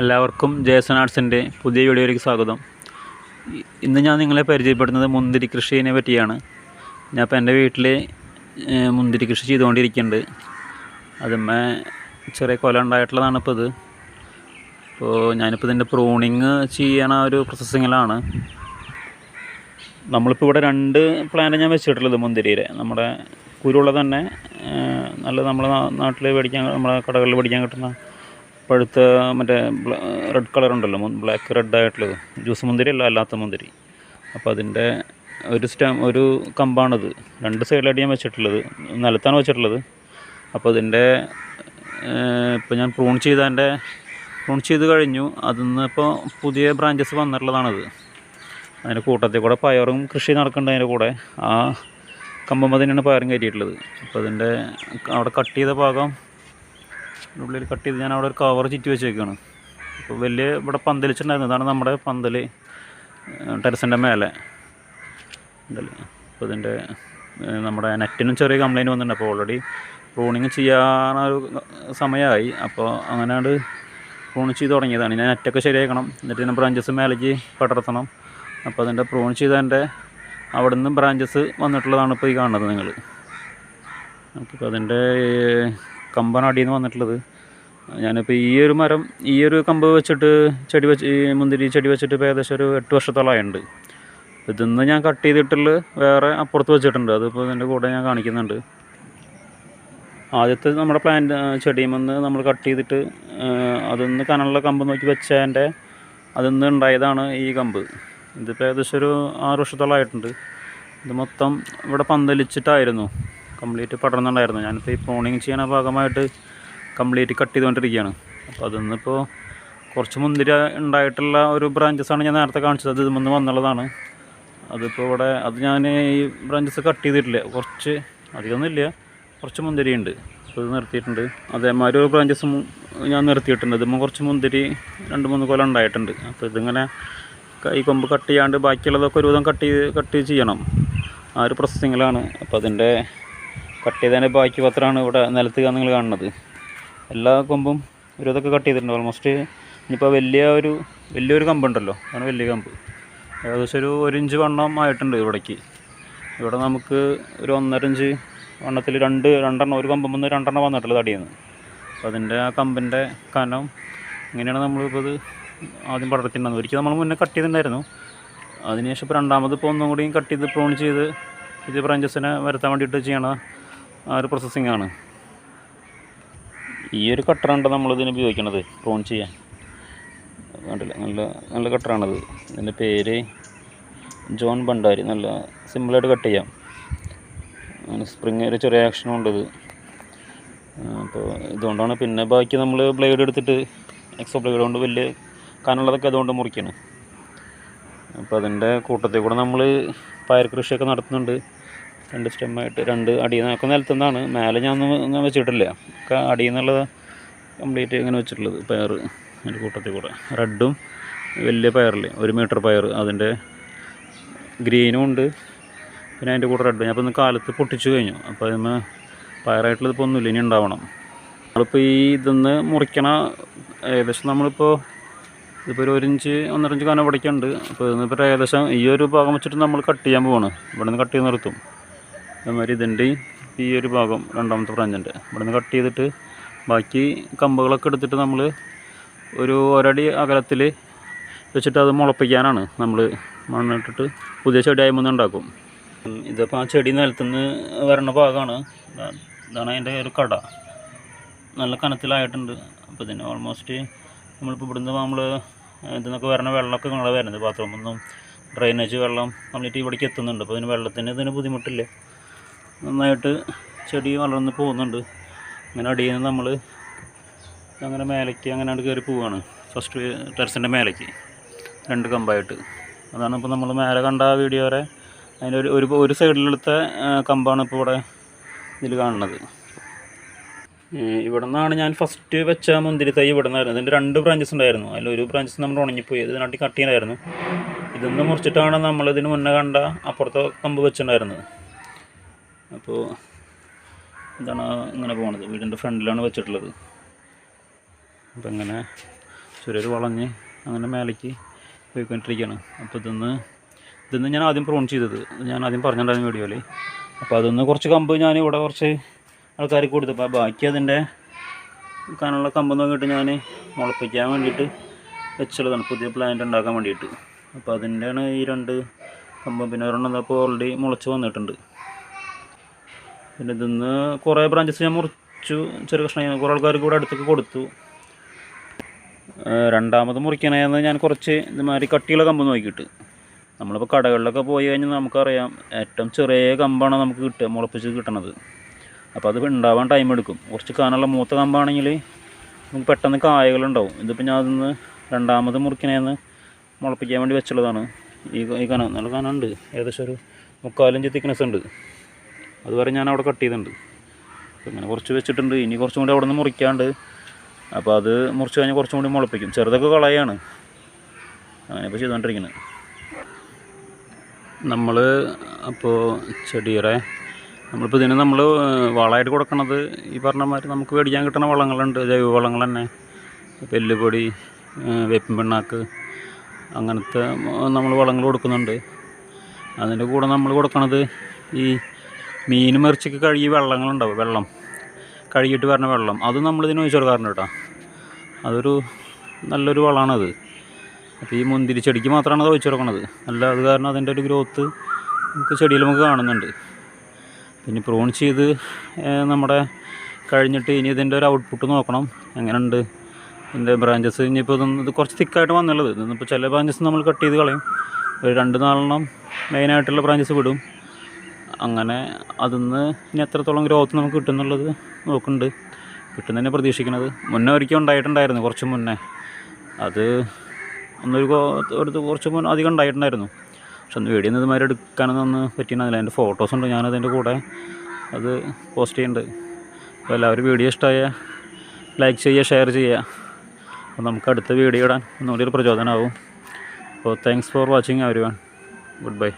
എല്ലാവർക്കും ജേസൺ ആർട്സിന്റെ പുതിയ വീഡിയോയിലേക്ക് സ്വാഗതം. ഇന്ന് ഞാൻ നിങ്ങളെ പരിചയപ്പെടുന്നത് മുന്തിരി കൃഷിയെ പറ്റിയാണ്. ഞാൻ ഇപ്പോൾ എന്റെ വീട്ടിൽ മുന്തിരി കൃഷി ചെയ്തുകൊണ്ടിരിക്കുന്നുണ്ട്. അതുമ്മേ ചെറിയ കൊല ഉണ്ടായിട്ടുള്ളതാണ് ഇപ്പോൾ ഇത്. ഇപ്പോൾ ഞാനിപ്പോൾ ഇതിന്റെ പ്രൂണിങ് ചെയ്യണ ഒരു പ്രോസസ്സിങ്ങിലാണ് നമ്മളിപ്പോൾ ഇവിടെ രണ്ട് പ്ലാന്റ് ഞാൻ വെച്ചിട്ടുള്ളത് മുന്തിരിയുടെ. നമ്മുടെ കുരുള്ള തന്നെ നല്ല നമ്മുടെ നാട്ടിൽ മേടിക്കാൻ നമ്മുടെ കടകളിൽ മേടിക്കാൻ കിട്ടുന്ന പഴുത്ത മറ്റേ റെഡ് കളർ ഉണ്ടല്ലോ ബ്ലാക്ക് റെഡ് ആയിട്ടുള്ളത്. ജ്യൂസ് മുന്തിരി അല്ല അല്ലാത്ത മുന്തിരി. അപ്പോൾ അതിന്റെ ഒരു സ്റ്റം ഒരു കമ്പാണിത്. രണ്ട് സൈഡിലായിട്ട് ഞാൻ വെച്ചിട്ടുള്ളത്. നിലത്താണ് വെച്ചിട്ടുള്ളത്. അപ്പോൾ അതിന്റെ ഇപ്പോൾ ഞാൻ പ്രൂൺ ചെയ്തതിന്റെ പ്രൂൺ ചെയ്ത് കഴിഞ്ഞു. അതിൽ നിന്ന് ഇപ്പോൾ പുതിയ ബ്രാഞ്ചസ് വന്നിട്ടുള്ളതാണത്. അതിന്റെ കൂട്ടത്തിൽ കൂടെ പയറും കൃഷി നടക്കുന്നുണ്ട് അതിന്റെ കൂടെ. ആ കമ്പം തന്നെയാണ് പയറും കയറ്റിയിട്ടുള്ളത്. അപ്പോൾ അതിന്റെ അവിടെ കട്ട് ചെയ്ത ഭാഗം ഉള്ളിൽ കട്ട് ചെയ്ത് ഞാൻ അവിടെ ഒരു കവർ ചുറ്റി വെച്ചേക്കാണ്. അപ്പോൾ വലിയ ഇവിടെ പന്തലിച്ചിട്ടുണ്ടായിരുന്നു. ഇതാണ് നമ്മുടെ പന്തൽ ടെറസിന്റെ മേലെ. ഉണ്ടല്ലേ അപ്പോൾ ഇതിന്റെ നമ്മുടെ നെറ്റിനും ചെറിയ കംപ്ലയിന്റ് വന്നിട്ടുണ്ട്. അപ്പോൾ ഓൾറെഡി പ്രൂണിങ് ചെയ്യാനൊരു സമയമായി അപ്പോൾ അങ്ങനെയാണ് പ്രൂൺ ചെയ്ത് തുടങ്ങിയതാണ്. ഞാൻ നെറ്റൊക്കെ ശരിയാക്കണം. എന്നിട്ട് ഇതിന്റെ ബ്രാഞ്ചസ് മേലേക്ക് പടർത്തണം. അപ്പോൾ അതിന്റെ പ്രൂൺ ചെയ്തതിന്റെ അവിടെ നിന്ന് ബ്രാഞ്ചസ് വന്നിട്ടുള്ളതാണ് ഇപ്പോൾ ഈ കാണുന്നത് നിങ്ങൾ നമുക്കിപ്പോൾ അതിന്റെ കമ്പാണ് അടിയിൽ നിന്ന് വന്നിട്ടുള്ളത്. ഞാനിപ്പോൾ ഈ ഒരു മരം ഈ ഒരു കമ്പ് വെച്ചിട്ട് ചെടി വെച്ച് ഈ മുന്തിരി ചെടി വെച്ചിട്ട് ഇപ്പോൾ ഏകദേശം ഒരു എട്ട് വർഷത്തോളമായിട്ടുണ്ട് ഇതിന്ന് ഞാൻ കട്ട് ചെയ്തിട്ടുള്ള വേറെ അപ്പുറത്ത് വെച്ചിട്ടുണ്ട്. അതിപ്പോൾ ഇതിന്റെ കൂടെ ഞാൻ കാണിക്കുന്നുണ്ട്. ആദ്യത്തെ നമ്മുടെ പ്ലാന്റ് ചെടിയുമെന്ന് നമ്മൾ കട്ട് ചെയ്തിട്ട് അതിന്ന് കനലുള്ള കമ്പ് നോക്കി വെച്ചതിന്റെ അതിന്ന് ഉണ്ടായതാണ് ഈ കമ്പ്. ഇതിപ്പോൾ ഏകദേശം ഒരു ആറ് വർഷത്തോളമായിട്ടുണ്ട് ഇത് മൊത്തം ഇവിടെ പന്തലിച്ചിട്ടായിരുന്നു. കംപ്ലീറ്റ് പടർന്നുണ്ടായിരുന്നു. ഞാനിപ്പോൾ ഈ പ്രോണിങ് ചെയ്യുന്ന ഭാഗമായിട്ട് കംപ്ലീറ്റ് കട്ട് ചെയ്തുകൊണ്ടിരിക്കുകയാണ്. അപ്പോൾ അതിന്നിപ്പോൾ കുറച്ച് മുന്തിരി ഉണ്ടായിട്ടുള്ള ഒരു ബ്രാഞ്ചസാണ് ഞാൻ നേരത്തെ കാണിച്ചത്. അത് ഇതിൽ വന്നുള്ളതാണ്. അതിപ്പോൾ ഇവിടെ അത് ഞാൻ ഈ ബ്രാഞ്ചസ് കട്ട് ചെയ്തിട്ടില്ല. കുറച്ച് അധികമൊന്നുമില്ല കുറച്ച് മുന്തിരി ഉണ്ട്. അപ്പോൾ ഇത് നിർത്തിയിട്ടുണ്ട്. അതേമാതിരി ഒരു ബ്രാഞ്ചസും ഞാൻ നിർത്തിയിട്ടുണ്ട്. ഇതിപ്പോൾ കുറച്ച് മുന്തിരി രണ്ട് മൂന്ന് കൊല്ലം ഉണ്ടായിട്ടുണ്ട്. അപ്പോൾ ഇതിങ്ങനെ ഈ കൊമ്പ് കട്ട് ചെയ്യാണ്ട് ബാക്കിയുള്ളതൊക്കെ ഒരുവിധം കട്ട് ചെയ്ത് കട്ട് ചെയ്യണം. ആ ഒരു പ്രോസസ്സിങ്ങിലാണ് അപ്പോൾ അതിന്റെ കട്ട് ചെയ്തതിന്റെ ബാക്കി പത്രമാണ് ഇവിടെ നിലത്ത് നിങ്ങൾ കാണുന്നത്. എല്ലാ കൊമ്പും ഒരു ഇതൊക്കെ കട്ട് ചെയ്തിട്ടുണ്ട്. ഓൾമോസ്റ്റ് ഇനിയിപ്പോൾ വലിയ ഒരു വലിയൊരു കമ്പുണ്ടല്ലോ. അതാണ് വലിയ കമ്പ്. ഏകദേശം ഒരു ഒരു ഇഞ്ച് വണ്ണം ആയിട്ടുണ്ട് ഇവിടേക്ക്. ഇവിടെ നമുക്ക് ഒരു ഒന്നര ഇഞ്ച് വണ്ണത്തിൽ രണ്ട് രണ്ടെണ്ണം ഒരു കമ്പം വന്ന് രണ്ടെണ്ണം വന്നിട്ടുള്ളത് അടിയിൽ നിന്ന് അപ്പോൾ അതിന്റെ ആ കമ്പിന്റെ കനം ഇങ്ങനെയാണ് നമ്മളിപ്പോൾ ഇത് ആദ്യം പടർത്തിയിട്ടുണ്ടായിരുന്നത് ഒരിക്കൽ നമ്മൾ മുന്നേ കട്ട് ചെയ്തിട്ടുണ്ടായിരുന്നു. അതിനുശേഷം ഇപ്പോൾ രണ്ടാമത് ഇപ്പോൾ ഒന്നും കൂടിയും കട്ട് ചെയ്ത് പ്രോൺ ചെയ്ത് ഇത് ബ്രാഞ്ചസിനെ വരുത്താൻ വേണ്ടിയിട്ട് ചെയ്യണ ആ ഒരു പ്രോസസ്സിംഗ് ആണ്. ഈ ഒരു കട്ടറാണ് നമ്മളിതിന് ഉപയോഗിക്കണത് പ്രൂൺ ചെയ്യാൻ. കണ്ടില്ല? നല്ല നല്ല കട്ടറാണത് ഇതിന്റെ പേര് ജോൺ ഭണ്ഡാരി. നല്ല സിമ്പിളായിട്ട് കട്ട് ചെയ്യാം. സ്പ്രിങ് ഒരു ചെറിയ ആക്ഷനും ഉണ്ട് ഇത്. അപ്പോൾ ഇതുകൊണ്ടാണ് പിന്നെ ബാക്കി നമ്മൾ ബ്ലേഡ് എടുത്തിട്ട് എക്സോ ബ്ലേഡ് കൊണ്ട് വലിയ കനുള്ളതൊക്കെ അതുകൊണ്ട് മുറിക്കണം. അപ്പോൾ അതിന്റെ കൂട്ടത്തിൽ കൂടെ നമ്മൾ പയർ കൃഷിയൊക്കെ നടത്തുന്നുണ്ട്. രണ്ട് സ്റ്റെമ്മായിട്ട് രണ്ട് അടിയിൽ നിന്നൊക്കെ നിലത്തുനിന്നാണ് മേലെ ഞാൻ ഒന്നും വെച്ചിട്ടില്ല. ഒക്കെ അടിയിൽ നിന്നുള്ളത് കംപ്ലീറ്റ് ഇങ്ങനെ വെച്ചിട്ടുള്ളത്. പയർ അതിന്റെ കൂട്ടത്തിൽ കൂടെ. റെഡും വലിയ പയറില്ലേ ഒരു മീറ്റർ പയർ അതിന്റെ ഗ്രീനും ഉണ്ട്. പിന്നെ അതിന്റെ കൂടെ റെഡും. ഞാൻ അപ്പോൾ ഇന്ന് കാലത്ത് പൊട്ടിച്ചു കഴിഞ്ഞു. അപ്പോൾ അതിന് പയറായിട്ടുള്ളത് ഇപ്പോൾ ഒന്നുമില്ല. ഇനി ഉണ്ടാവണം. നമ്മളിപ്പോൾ ഈ ഇതൊന്ന് മുറിക്കണ ഏകദേശം നമ്മളിപ്പോൾ ഇതിപ്പോൾ ഒരു ഇഞ്ച് ഒന്നര ഇഞ്ച് കനം പിടിക്കുന്നുണ്ട് അപ്പോൾ ഇതിപ്പോൾ ഏകദേശം ഈ ഒരു ഭാഗം വെച്ചിട്ട് നമ്മൾ കട്ട് ചെയ്യാൻ പോവാണ്. ഇവിടെ നിന്ന് കട്ട് ചെയ്ത് നിർത്തും. അതേമാതിരി ഇതുണ്ട് ഈ ഒരു ഭാഗം രണ്ടാമത്തെ ബ്രാഞ്ചിന്റെ ഇവിടെ നിന്ന് കട്ട് ചെയ്തിട്ട് ബാക്കി കമ്പുകളൊക്കെ എടുത്തിട്ട് നമ്മൾ ഒരു ഒരടി അകലത്തിൽ വെച്ചിട്ട് അത് മുളപ്പിക്കാനാണ് നമ്മൾ മണ്ണിട്ടിട്ട് പുതിയ ചെടി ആയി ഉണ്ടാക്കും. ഇതിപ്പോൾ ആ ചെടി നിലത്തുനിന്ന് വരണ ഭാഗമാണ് ഇതാണ് അതിന്റെ ഒരു കട. നല്ല കനത്തിലായിട്ടുണ്ട്. അപ്പോൾ ഇതിന് ഓൾമോസ്റ്റ് നമ്മളിപ്പോൾ ഇവിടുന്ന് നമ്മൾ ഇതിന്നൊക്കെ വരണ വെള്ളമൊക്കെ നിങ്ങളെ വരുന്നത്. ബാത്റൂമിൽ നിന്നും ഡ്രെയിനേജ് വെള്ളം കംപ്ലീറ്റ് ഇവിടേക്ക് എത്തുന്നുണ്ട്. അപ്പോൾ ഇതിന് വെള്ളത്തിന് ഇതിന് ബുദ്ധിമുട്ടില്ല. നന്നായിട്ട് ചെടി വളർന്ന് പോകുന്നുണ്ട്. അങ്ങനെ അടിയിൽ നിന്ന് നമ്മൾ അങ്ങനെ മേലേക്ക് അങ്ങനെ കയറി പോവുകയാണ് ഫസ്റ്റ് ടെറസിന്റെ മേലേക്ക്. രണ്ട് കമ്പായിട്ട്. അതാണ് ഇപ്പോൾ നമ്മൾ മേലെ കണ്ട ആ വീഡിയോ വരെ അതിന്റെ ഒരു ഒരു സൈഡിലെടുത്ത കമ്പാണ് ഇപ്പോൾ ഇവിടെ ഇതിൽ കാണുന്നത്. ഇവിടെ നിന്നാണ് ഞാൻ ഫസ്റ്റ് വെച്ച മുന്തിരി തൈ ഇവിടെ നിന്നായിരുന്നു ഇതിന്റെ രണ്ട് ബ്രാഞ്ചസ് ഉണ്ടായിരുന്നു. അതിൽ ഒരു ബ്രാഞ്ചസ് നമ്മൾ ഉണങ്ങിപ്പോയി. ഇത് നാട്ടിൽ കട്ട് ചെയ്യണമായിരുന്നു ഇതൊന്ന് മുറിച്ചിട്ടാണ് നമ്മളിതിന് മുന്നേ കണ്ട അപ്പുറത്തെ കമ്പ് വെച്ചിട്ടുണ്ടായിരുന്നത്. അപ്പോൾ ഇതാണ് ഇങ്ങനെ പോകുന്നത് വീടിന്റെ ഫ്രണ്ടിലാണ് വെച്ചിട്ടുള്ളത്. അപ്പം ഇങ്ങനെ ചെറിയൊരു വളഞ്ഞ് അങ്ങനെ മേലേക്ക് പോയിക്കൊണ്ടിരിക്കുകയാണ്. അപ്പോൾ ഇതൊന്ന് ഇതിന്ന് ഞാൻ ആദ്യം പ്രോൺ ചെയ്തത്. ഞാൻ ആദ്യം പറഞ്ഞിട്ടുണ്ടായിരുന്നു വീഡിയോയിൽ. അപ്പോൾ അതൊന്ന് കുറച്ച് കമ്പ് ഞാൻ ഇവിടെ കുറച്ച് ആൾക്കാർക്ക് കൊടുത്തപ്പോൾ ബാക്കി അതിന്റെ കാനുള്ള കമ്പ് നോക്കിയിട്ട് ഞാൻ മുളപ്പിക്കാൻ വേണ്ടിയിട്ട് വെച്ചുള്ളതാണ് പുതിയ പ്ലാന്റ് ഉണ്ടാക്കാൻ വേണ്ടിയിട്ട്. അപ്പോൾ അതിന്റെയാണ് ഈ രണ്ട് കമ്പ്. പിന്നെ ഒരെണ്ണം ഇപ്പോൾ ഓൾറെഡി മുളച്ച് വന്നിട്ടുണ്ട്. പിന്നെ ഇതിന്ന് കുറേ ബ്രാഞ്ചസ് ഞാൻ മുറിച്ചു. ചെറിയ കഷ്ണം കുറേ ആൾക്കാർക്ക് കൂടെ അടുത്തൊക്കെ കൊടുത്തു. രണ്ടാമത് മുറിക്കണേന്ന് ഞാൻ കുറച്ച് ഇതുമാതിരി കട്ടിയുള്ള കമ്പ് നോക്കിയിട്ട്. നമ്മളിപ്പോൾ കടകളിലൊക്കെ പോയി കഴിഞ്ഞാൽ നമുക്കറിയാം ഏറ്റവും ചെറിയ കമ്പാണ് നമുക്ക് കിട്ടുക മുളപ്പിച്ച് കിട്ടണത്. അപ്പോൾ അത് ഉണ്ടാവാൻ ടൈം എടുക്കും. കുറച്ച് കാനുള്ള മൂത്ത കമ്പാണെങ്കിൽ നമുക്ക് പെട്ടെന്ന് കായകളുണ്ടാവും. ഇതിപ്പോൾ ഞാൻ അതിന്ന് രണ്ടാമത് മുറിക്കണേന്ന് മുളപ്പിക്കാൻ വേണ്ടി വെച്ചുള്ളതാണ്. ഈ ഈ കന നല്ല കനമുണ്ട്. ഏകദേശം ഒരു മുക്കാലിഞ്ച് തിക്നെസ് ഉണ്ട്. അതുവരെ ഞാൻ അവിടെ കട്ട് ചെയ്തിട്ടുണ്ട്. അങ്ങനെ കുറച്ച് വെച്ചിട്ടുണ്ട്. ഇനി കുറച്ചും കൂടി അവിടെ നിന്ന് മുറിക്കാണ്ട് അപ്പോൾ അത് മുറിച്ച് കഴിഞ്ഞാൽ കുറച്ചും കൂടി മുളപ്പിക്കും. ചെറുതൊക്കെ കളയാണ്. അങ്ങനെ ഇപ്പോൾ ചെയ്തുകൊണ്ടിരിക്കുന്നത് നമ്മൾ അപ്പോൾ ചെടിയുടെ നമ്മളിപ്പോൾ ഇതിന് നമ്മൾ വളമായിട്ട് കൊടുക്കണത് ഈ പറഞ്ഞ മാതിരി നമുക്ക് മേടിക്കാൻ കിട്ടുന്ന വളങ്ങളുണ്ട്. ജൈവ വളങ്ങൾ തന്നെ. പെല്ലുപൊടി വേപ്പിൻ പിണ്ണാക്ക് അങ്ങനത്തെ നമ്മൾ വളങ്ങൾ കൊടുക്കുന്നുണ്ട്. അതിന്റെ കൂടെ നമ്മൾ കൊടുക്കണത് ഈ മീനും മറിച്ചക്ക് കഴുകി വെള്ളങ്ങളുണ്ടാവും വെള്ളം. കഴുകിയിട്ട് വരുന്ന വെള്ളം. അത് നമ്മളിതിന് ഒഴിച്ചു കൊടുക്കാറുണ്ട് കേട്ടോ. അതൊരു നല്ലൊരു വളമാണത്. അപ്പോൾ ഈ മുന്തിരി ചെടിക്ക് മാത്രമാണ് അത് ഒഴിച്ചു കൊടുക്കണത്. നല്ല അത് കാരണം അതിന്റെ ഒരു ഗ്രോത്ത് നമുക്ക് ചെടിയിൽ നമുക്ക് കാണുന്നുണ്ട്. പിന്നെ പ്രൂൺ ചെയ്ത് നമ്മുടെ കഴിഞ്ഞിട്ട് ഇനി ഇതിന്റെ ഒരു ഔട്ട്പുട്ട് നോക്കണം. എങ്ങനെയുണ്ട്? ഇതിന്റെ ബ്രാഞ്ചസ് ഇനിയിപ്പോൾ ഇത് കുറച്ച് തിക്കായിട്ട് വന്നുള്ളത്. ഇതിപ്പോൾ ചില ബ്രാഞ്ചസ് നമ്മൾ കട്ട് ചെയ്ത് കളയും. ഒരു രണ്ട് നാലെണ്ണം മെയിനായിട്ടുള്ള ബ്രാഞ്ചസ് വിടും. അങ്ങനെ അതിന്ന് ഇനി എത്രത്തോളം ഗ്രോത്ത് നമുക്ക് കിട്ടുന്നുള്ളത് നോക്കുന്നുണ്ട്. കിട്ടുന്നതന്നെ പ്രതീക്ഷിക്കുന്നത്. മുന്നേ ഒരിക്കലും ഉണ്ടായിട്ടുണ്ടായിരുന്നു കുറച്ച് മുന്നേ. അത് ഒന്നൊരു ഒരു കുറച്ച് മുന്നേ അധികം ഉണ്ടായിട്ടുണ്ടായിരുന്നു. പക്ഷെ അന്ന് വീഡിയോ ഇതുമാതിരി എടുക്കാനൊന്നും ഒന്ന് പറ്റിയിരുന്നില്ല അതിന്റെ ഫോട്ടോസ് ഉണ്ട് ഞാനതിന്റെ കൂടെ അത് പോസ്റ്റ് ചെയ്യുന്നുണ്ട്. അപ്പോൾ എല്ലാവരും വീഡിയോ ഇഷ്ടമായ ലൈക്ക് ചെയ്യുക ഷെയർ ചെയ്യുക. അപ്പോൾ നമുക്ക് അടുത്ത വീഡിയോ ഇടാൻ ഒന്നുകൂടി ഒരു പ്രചോദനമാവും. അപ്പോൾ താങ്ക്സ് ഫോർ വാച്ചിങ് അവർ ഗുഡ് ബൈ